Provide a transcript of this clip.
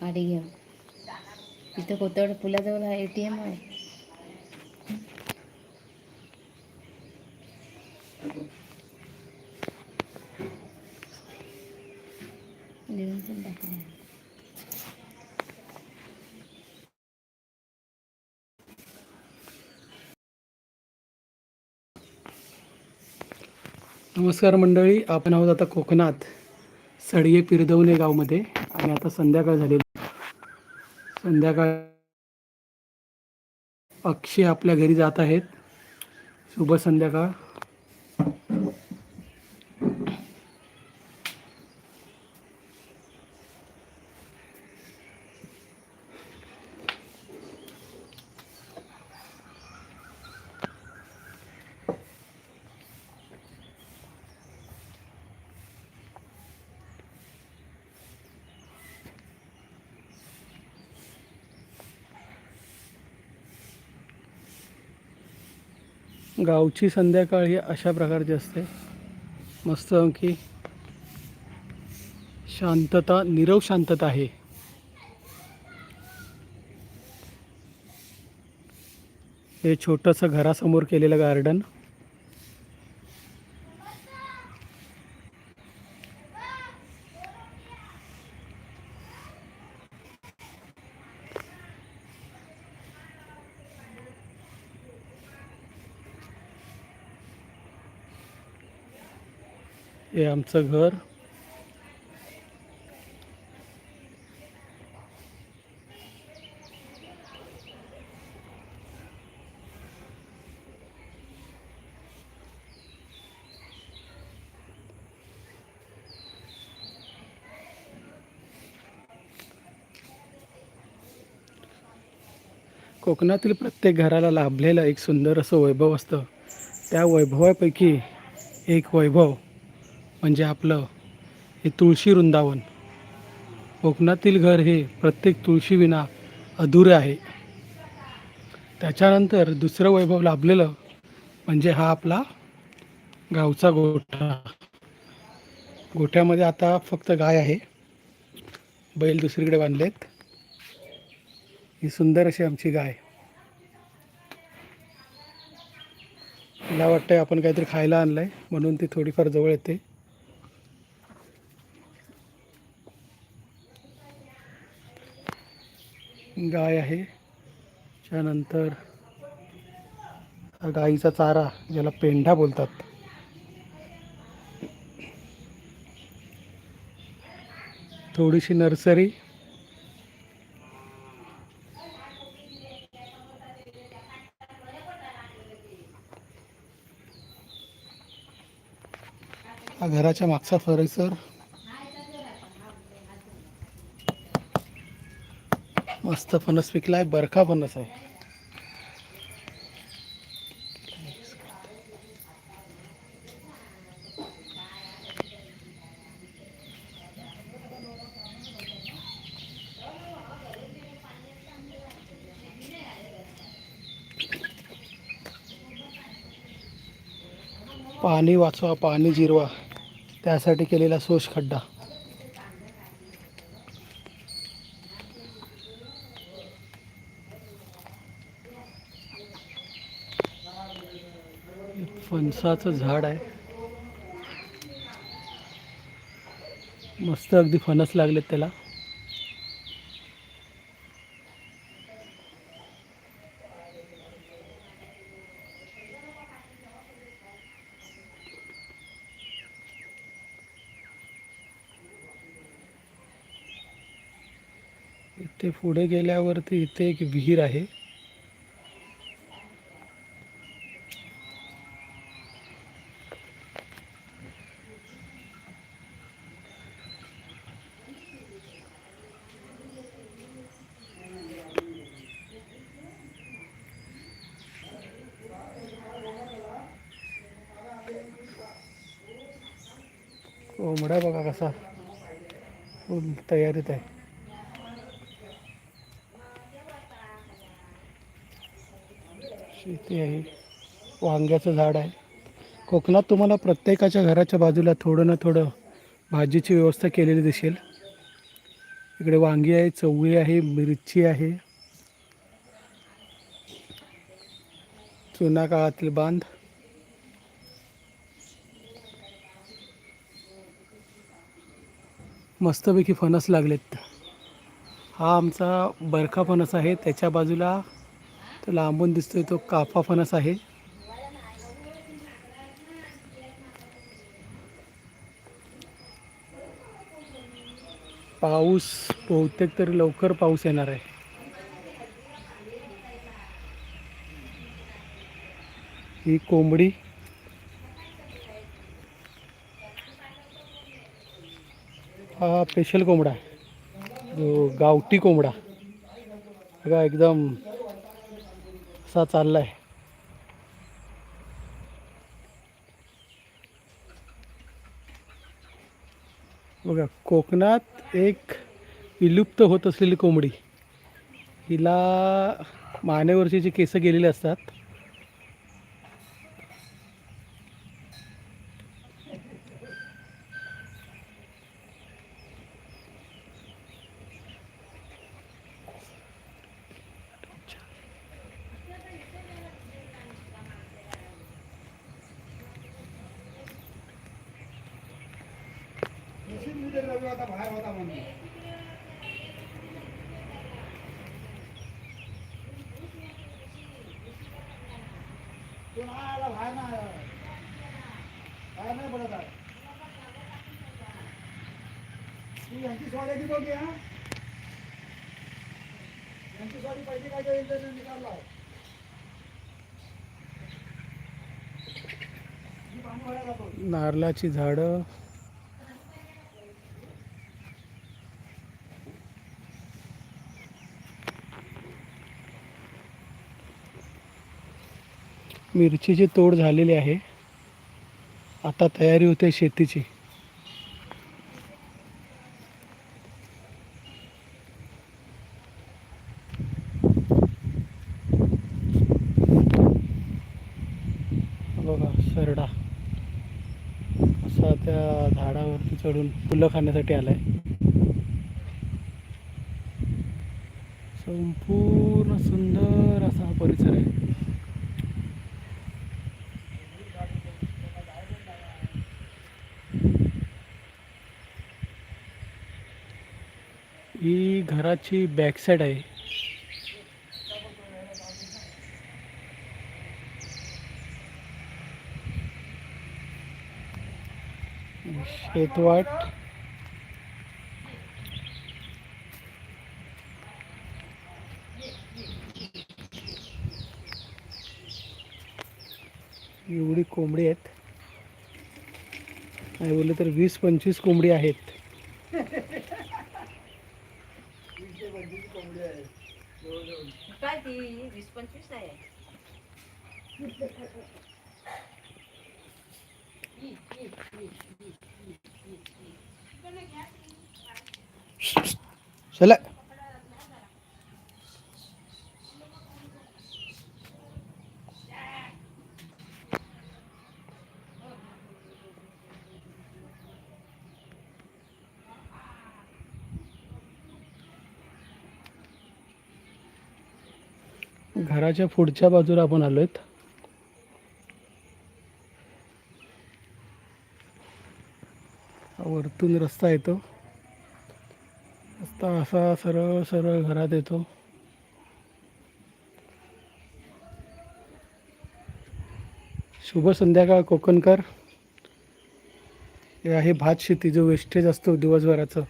गाडी घ्या इथं कोतड पुलाजवळ हा ए टी एम आहे. नमस्कार मंडळी आपण आहोत आता कोकणात. सडये पिरदवणे गावमध्ये आणि आता संध्याकाळ झालेली संध्याकाळ अक्षय आपल्या घरी जात आहेत. शुभ संध्याकाळ. गावची संध्याकाळ ही अशा प्रकारची असते. मस्त अंकी शांतता निरव शांतता आहे. हे छोटंसं घरासमोर केलेलं गार्डन हे आमचं घर. कोकणातील प्रत्येक घराला लाभलेलं एक सुंदर असं वैभव असतं. त्या वैभवापैकी एक वैभव म्हणजे आपलं हे तुळशी वृंदावन. कोकणातील घर हे प्रत्येक तुळशीविना अधुरे आहे. त्याच्यानंतर दुसरं वैभव लाभलेलं म्हणजे हा आपला गावचा गोठा. गोठ्यामध्ये आता फक्त गाय आहे. बैल दुसरीकडे बांधलेत. ही सुंदर अशी आमची गाय. तिला वाटतंय आपण काहीतरी खायला आणलंय म्हणून ती थोडीफार जवळ येते. गाय आहे. त्यानंतर गाईचा चारा ज्याला पेंढा बोलतात. थोडीशी नर्सरी. हा घराच्या मागचा परिसर. मस्त फणस आहे बरखा फणस आहे. पाणी वाचवा पाणी जिरवा. त्यासाठी केलेला सोश खड्डा फणसाचं झाड आहे. मस्त अगदी फणस लागलेत त्याला. इथे पुढे गेल्यावरती इथे एक विहीर आहे. कोंबडा बघा कसा फुल तयारीत आहे. शेती आहे. वांग्याचं झाड आहे. कोकणात तुम्हाला प्रत्येकाच्या घराच्या बाजूला थोडं ना थोडं भाजीची व्यवस्था केलेली दिसेल. इकडे वांगी आहे चवळी आहे मिरची आहे. जुना काळातील बांध. मस्तपैकी फणस लागलेत. हा आमचा बरखा फणस आहे. त्याच्या बाजूला तो लांबून दिसतोय तो काफा फणस आहे. पाऊस बहुतेक तरी लवकर पाऊस येणार आहे. ही कोंबडी हा स्पेशल कोंबडा. आहे जो गावठी कोंबडा. बघा एकदम असा चाललाय. बघा कोकणात एक विलुप्त होत असलेली कोंबडी. हिला मानेवरची केस गेलेले असतात. यांची स्वाडी आधी बघ या यांची स्वाडी पहिली काय काय निकालला नारळाची झाडं मिरचीची तोड झालेली आहे. आता तयारी होते शेतीची. बघा सरडा. असा त्या झाडावरती चढून फुलं खाण्यासाठी आलाय. संपूर्ण सुंदर असा हा परिसर आहे. ही घराची बॅकसाईड आहे. शेतवाट. एवढी कोंबडी आहेत. नाही बोलले तर वीस पंचवीस कोंबडी आहेत. काय ती? वीस पंचवीस आहे. चला. घराच्या पुढच्या बाजूला आपण आलो आहेत वरतून रस्ता येतो. रस्ता असा सरळ सरळ घरात येतो. शुभ संध्याकाळ कोकणकर. हे आहे भात शेती जो वेस्टेज असतो दिवसभराचं.